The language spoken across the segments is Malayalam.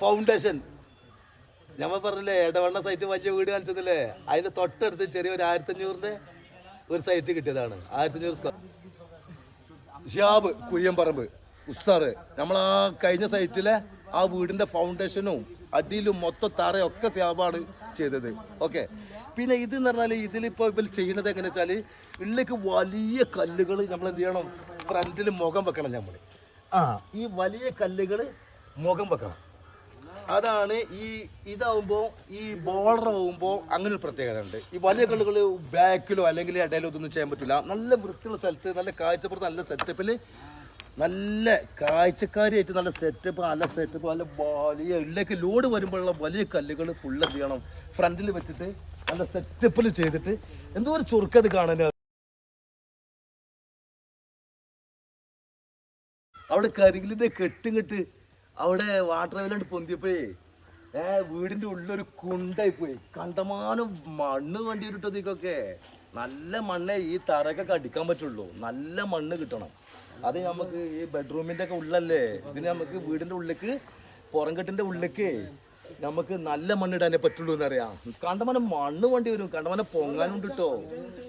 ഫൗണ്ടേഷൻ നമ്മൾ പറഞ്ഞില്ലേ ഇടവണ്ണ സൈറ്റ് വലിയ വീട് കാണിച്ചതില്ലേ? അതിന്റെ തൊട്ടടുത്ത് ചെറിയ ഒരു ആയിരത്തഞ്ഞൂറിന്റെ ഒരു സൈറ്റ് കിട്ടിയതാണ്. ആയിരത്തഞ്ഞൂറ് സ്ക്വയർ ഷിയാബ് കുയ്യമ്പറമ്പ് ഉസ്സാറ്. നമ്മൾ ആ കഴിഞ്ഞ സൈറ്റിലെ ആ വീടിന്റെ ഫൗണ്ടേഷനും അടിയിലും മൊത്തം തറയും ഒക്കെ ഷിയാബാണ് ചെയ്തത്. ഓക്കെ പിന്നെ ഇത് എന്ന് പറഞ്ഞാൽ ഇതിലിപ്പോൾ ഇവർ ചെയ്യുന്നത് എങ്ങനെ വെച്ചാൽ ഉള്ളിലേക്ക് വലിയ കല്ലുകൾ നമ്മൾ എന്ത് ചെയ്യണം? ഫ്രണ്ടിൽ മുഖം വെക്കണം നമ്മൾ ആ. ഈ വലിയ കല്ലുകൾ മുഖം വെക്കണം. അതാണ് ഈ ഇതാവുമ്പോൾ ഈ ബോളർ ആവുമ്പോൾ അങ്ങനെ ഒരു പ്രത്യേകത ഉണ്ട്. ഈ വലിയ കളികൾ ബാക്കിലോ അല്ലെങ്കിൽ ഇടയിലോ ഇതൊന്നും ചെയ്യാൻ പറ്റില്ല നല്ല വൃത്തിയുള്ള സ്ഥലത്ത് നല്ല കാഴ്ചപ്പുറത്ത് നല്ല സെറ്റപ്പിൽ നല്ല കാഴ്ചക്കാരിയായിട്ട് നല്ല സെറ്റപ്പ് നല്ല സെറ്റപ്പ് നല്ല വലിയ ഉള്ളിലേക്ക് ലോഡ് വരുമ്പോഴുള്ള വലിയ കല്ലുകൾ ഫുള്ള് എന്ത് ചെയ്യണം? ഫ്രണ്ടിൽ വെച്ചിട്ട് നല്ല സെറ്റപ്പിൽ ചെയ്തിട്ട് എന്തോ ഒരു ചുരുക്കത് കാണാൻ അവിടെ കരികിലിന്റെ കെട്ടും കെട്ട് അവിടെ വാട്ടർ ലെവലുണ്ട് പൊന്തിയപ്പോഴേ ഏ വീടിന്റെ ഉള്ളൊരു കുണ്ടായി പോയി കണ്ടമാനം മണ്ണ് വണ്ടി ഇട്ടതിക്കൊക്കെ നല്ല മണ്ണേ ഈ തറയൊക്കെ അടിക്കാൻ പറ്റുള്ളൂ. നല്ല മണ്ണ് കിട്ടണം. അത് നമുക്ക് ഈ ബെഡ്റൂമിന്റെ ഒക്കെ ഉള്ളല്ലേ? ഇതിന് നമുക്ക് വീടിന്റെ ഉള്ളിലേക്ക് പുറംകെട്ടിന്റെ ഉള്ളിലേക്ക് നമുക്ക് നല്ല മണ്ണിടാനേ പറ്റുള്ളൂ എന്നറിയാം. കണ്ടമാനം മണ്ണ് വണ്ടി വരും. കണ്ടമാനം പൊങ്ങാനുണ്ട് കേട്ടോ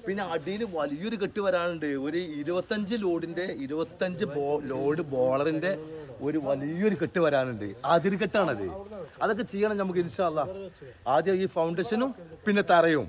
പിന്നെ അടിയിൽ വലിയൊരു കെട്ട് വരാനുണ്ട്. ഒരു ഇരുപത്തഞ്ച് ലോഡിന്റെ ഇരുപത്തഞ്ച് ബോ ലോഡ് ബോളറിന്റെ ഒരു വലിയൊരു കെട്ട് വരാനുണ്ട്. അതിര് കെട്ടാണത്. അതൊക്കെ ചെയ്യണം നമുക്ക് ഇൻഷാല്ല ആദ്യം ഈ ഫൗണ്ടേഷനും പിന്നെ തറയും.